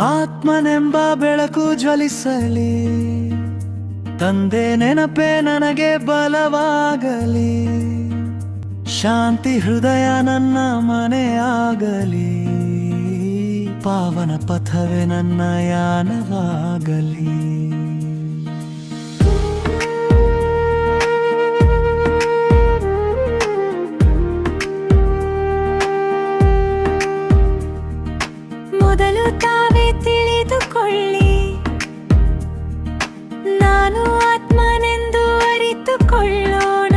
ಆತ್ಮನೆಂಬ ಬೆಳಕು ಜ್ವಲಿಸಲಿ. ತಂದೆ ನೆನಪೆ ನನಗೆ ಬಲವಾಗಲಿ. ಶಾಂತಿ ಹೃದಯ ನನ್ನ ಮನೆಯಾಗಲಿ ಪಾವನ ಪಥವೇ ನನ್ನ ಯಾನವಾಗಲಿ. ಮೊದಲು ತಾವೇ ತಿಳಿದುಕೊಳ್ಳಿ. ನಾನು ಆತ್ಮನೆಂದು ಅರಿತುಕೊಳ್ಳೋಣ.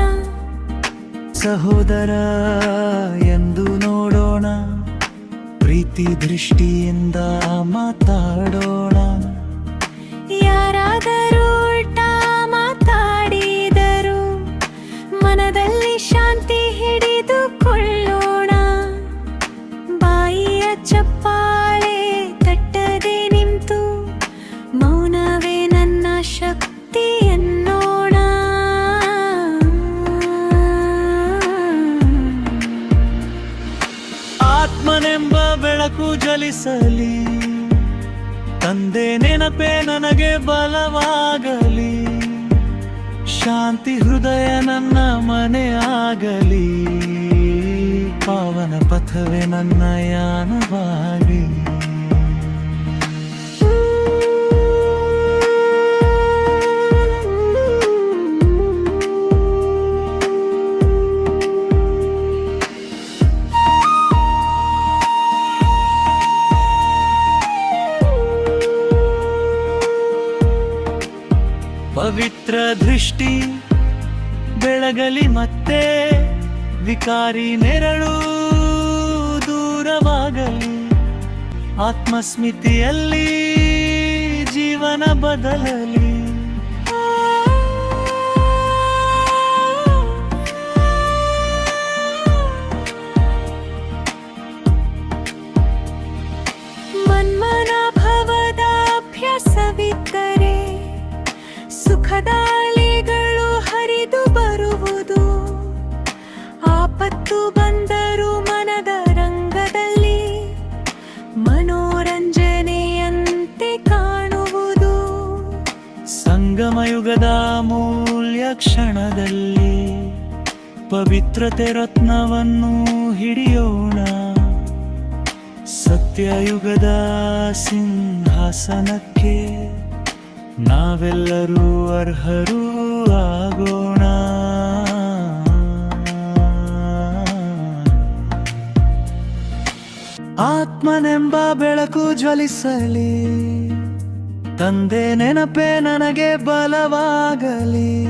ಸಹೋದರ ಎಂದು ನೋಡೋಣ. ಪ್ರೀತಿ ದೃಷ್ಟಿಯಿಂದ ಮಾತಾಡೋಣ. ಜ್ವಲಿಸಲಿ ತಂದೆ ನೆನಪೆ ನನಗೆ ಬಲವಾಗಲಿ. ಶಾಂತಿ ಹೃದಯ ನನ್ನ ಮನೆ ಆಗಲಿ. ಪಾವನ ಪಥವೇ ನನ್ನ ಯಾನವಾಗಲಿ. ಪವಿತ್ರ ದೃಷ್ಟಿ ಬೆಳಗಲಿ ಮತ್ತೆ ವಿಕಾರಿ ನೆರಳು ದೂರವಾಗಲಿ. ಆತ್ಮಸ್ಮಿತಿಯಲ್ಲಿ ಜೀವನ ಬದಲಲಿ. ಸುಖದಾಳಿಗಳು ಹರಿದು ಬರುವುದು. ಆಪತ್ತು ಬಂದರು ಮನದ ರಂಗದಲ್ಲಿ ಮನೋರಂಜನೆಯಂತೆ ಕಾಣುವುದು. ಸಂಗಮಯುಗದ ಮೂಲ್ಯ ಕ್ಷಣದಲ್ಲಿ ಪವಿತ್ರತೆ ರತ್ನವನ್ನು ಹಿಡಿಯೋಣ. ಸತ್ಯಯುಗದ ಸಿಂಹಾಸನಕ್ಕೆ ನಾವೆಲ್ಲರೂ ಅರ್ಹರೂ ಆಗೋಣ. ಆತ್ಮನೆಂಬ ಬೆಳಕು ಜ್ವಲಿಸಲಿ ತಂದೆ ನೆನಪೇ ನನಗೆ ಬಲವಾಗಲಿ.